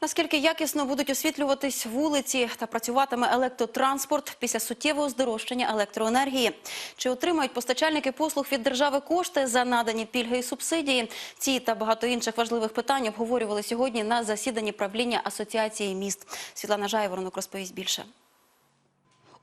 Наскільки якісно будуть освітлюватись вулиці та працюватиме електротранспорт після суттєвого здорожчання електроенергії? Чи отримають постачальники послуг від держави кошти за надані пільги і субсидії? Ці та багато інших важливих питань обговорювали сьогодні на засіданні правління Асоціації міст. Світлана Жайворонок розповість більше.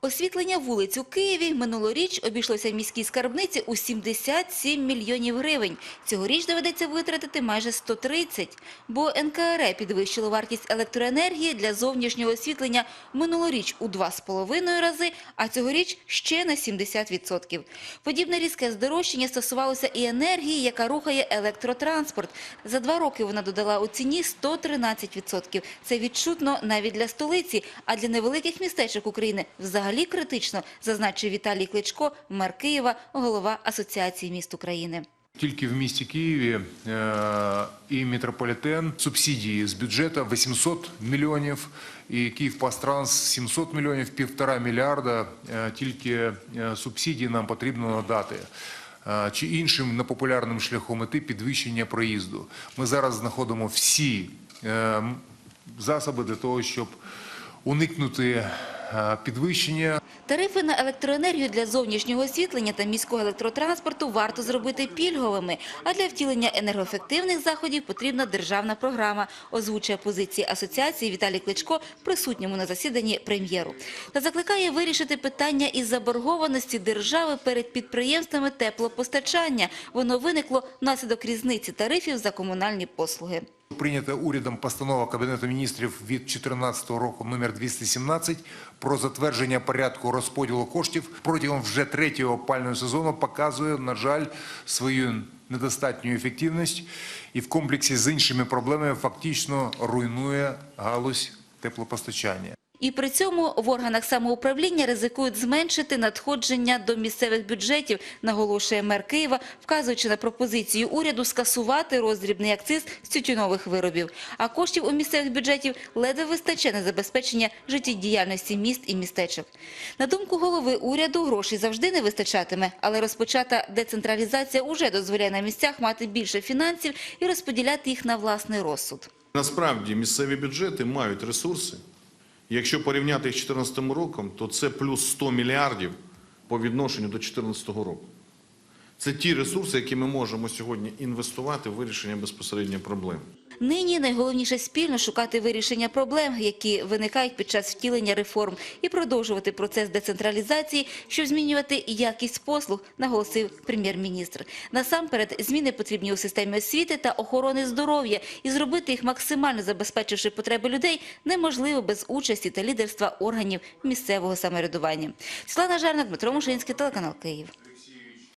Освітлення вулиць у Києві минулоріч обійшлося міській скарбниці у 77 мільйонів гривень. Цьогоріч доведеться витратити майже 130, бо НКРЕ підвищило вартість електроенергії для зовнішнього освітлення минулоріч у 2,5 рази, а цьогоріч ще на 70%. Подібне різке здорожчання стосувалося і енергії, яка рухає електротранспорт. За два роки вона додала у ціні 113%. Це відчутно навіть для столиці, а для невеликих містечок України взагалі критично, зазначив Віталій Кличко, мер Києва, голова Асоціації міст України. Тільки в місті Києві е, і метрополітен субсидії з бюджету 800 мільйонів, і Київпастранс 700 мільйонів, півтора мільярда е, тільки е, субсидії нам потрібно надати. Чи іншим непопулярним шляхом іти підвищення проїзду. Ми зараз знаходимо всі засоби для того, щоб уникнути підвищення Тарифи на електроенергію для зовнішнього освітлення та міського електротранспорту варто зробити пільговими, а для втілення енергоефективних заходів потрібна державна програма, озвучує позиції асоціації Віталій Кличко присутньому на засіданні прем'єру. Та закликає вирішити питання із заборгованості держави перед підприємствами теплопостачання. Воно виникло внаслідок різниці тарифів за комунальні послуги. Прийнята урядом постанова Кабінету міністрів від 2014 року номер 217 про затвердження порядку розподілу коштів протягом вже третього опального сезону показує, на жаль, свою недостатню ефективність і в комплексі з іншими проблемами фактично руйнує галузь теплопостачання. І при цьому в органах самоуправління ризикують зменшити надходження до місцевих бюджетів, наголошує мер Києва, вказуючи на пропозицію уряду скасувати роздрібний акциз з тютюнових виробів. А коштів у місцевих бюджетів ледве вистачає на забезпечення життєдіяльності міст і містечок. На думку голови уряду, грошей завжди не вистачатиме, але розпочата децентралізація уже дозволяє на місцях мати більше фінансів і розподіляти їх на власний розсуд. Насправді місцеві бюджети мають ресурси. Якщо порівняти з 2014 роком, то це плюс 100 мільярдів по відношенню до 2014 року. Це ті ресурси, які ми можемо сьогодні інвестувати в вирішення безпосередньо проблем. Нині найголовніше спільно шукати вирішення проблем, які виникають під час втілення реформ, і продовжувати процес децентралізації, щоб змінювати якість послуг, наголосив прем'єр-міністр. Насамперед, зміни потрібні у системі освіти та охорони здоров'я, і зробити їх максимально забезпечивши потреби людей, неможливо без участі та лідерства органів місцевого самоврядування. Світлана Жарна, Дмитро Мушинський, телеканал Київ.